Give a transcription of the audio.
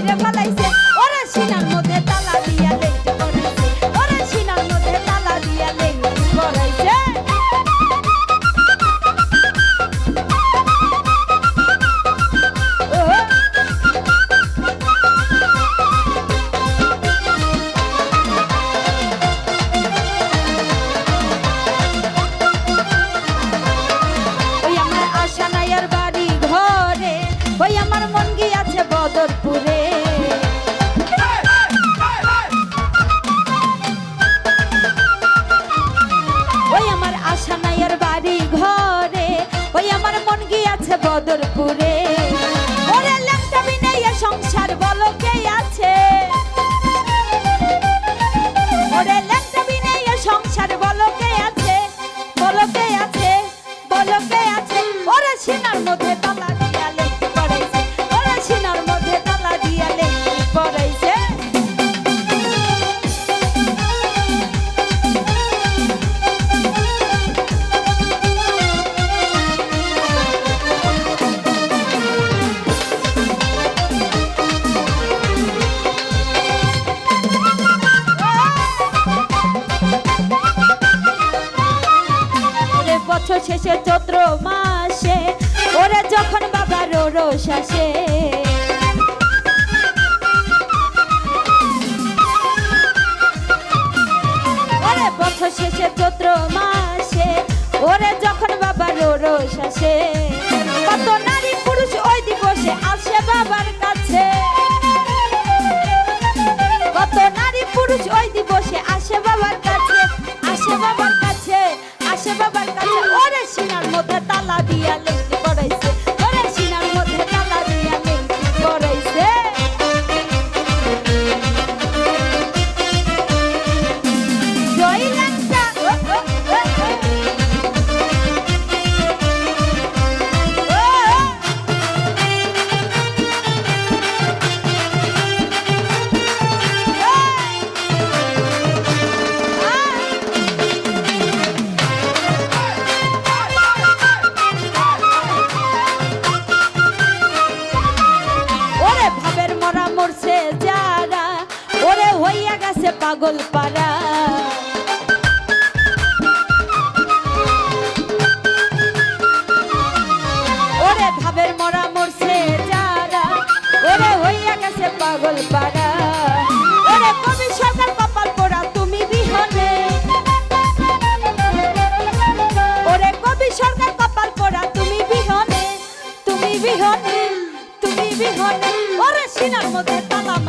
মাইরে পালাইছে। ওরা সিনার মতো বদরপুরে আসে চৈত্র মাসে, ওরা যখন বাবার রোষ আসে। বছর শেষে চৈত্র মাসে, ওরে যখন বাবার রোষ আসে। কত নারী পুরুষ ওই দিবসে আসে বাবার কাছে। মরছে যারা, ওরে হইয়া গেছে পাগল পাড়া। মরা মরছে যারা, ওরে হইয়া গেছে পাগল পাড়া। ওরে কবি সরকার Sin algo de palabras.